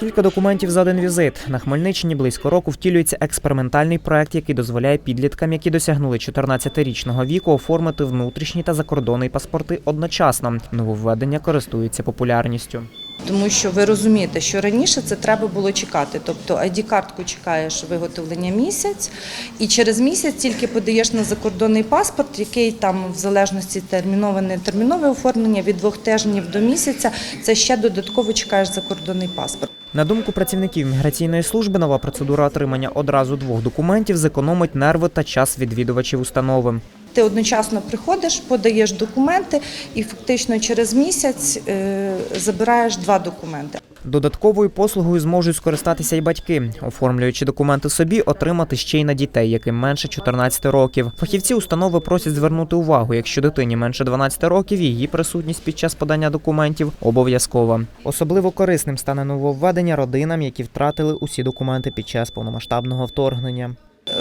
Кілька документів за один візит. На Хмельниччині близько року втілюється експериментальний проект, який дозволяє підліткам, які досягнули 14-річного віку, оформити внутрішні та закордонні паспорти одночасно. Нововведення користується популярністю. Тому що ви розумієте, що раніше це треба було чекати. Тобто ID-картку чекаєш виготовлення місяць, і через місяць тільки подаєш на закордонний паспорт, який там в залежності термінове не термінове оформлення від двох тижнів до місяця. Це ще додатково чекаєш закордонний паспорт. На думку працівників міграційної служби, нова процедура отримання одразу двох документів зекономить нерви та час відвідувачів установи. Ти одночасно приходиш, подаєш документи, і фактично через місяць е, забираєш два документи. Додатковою послугою зможуть скористатися й батьки, оформлюючи документи собі, отримати ще й на дітей, яким менше 14 років. Фахівці установи просять звернути увагу, якщо дитині менше 12 років, її присутність під час подання документів обов'язкова. Особливо корисним стане нововведення родинам, які втратили усі документи під час повномасштабного вторгнення.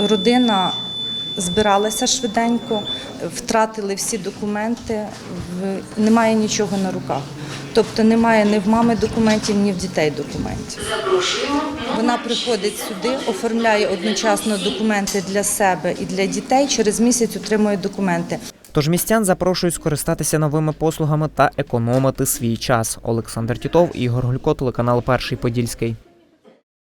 Родина збиралася швиденько, втратили всі документи, немає нічого на руках. Тобто немає ні в мами документів, ні в дітей документів. Вона приходить сюди, оформляє одночасно документи для себе і для дітей. Через місяць отримує документи. Тож містян запрошують скористатися новими послугами та економити свій час. Олександр Тітов, Ігор Гулько, телеканал Перший Подільський.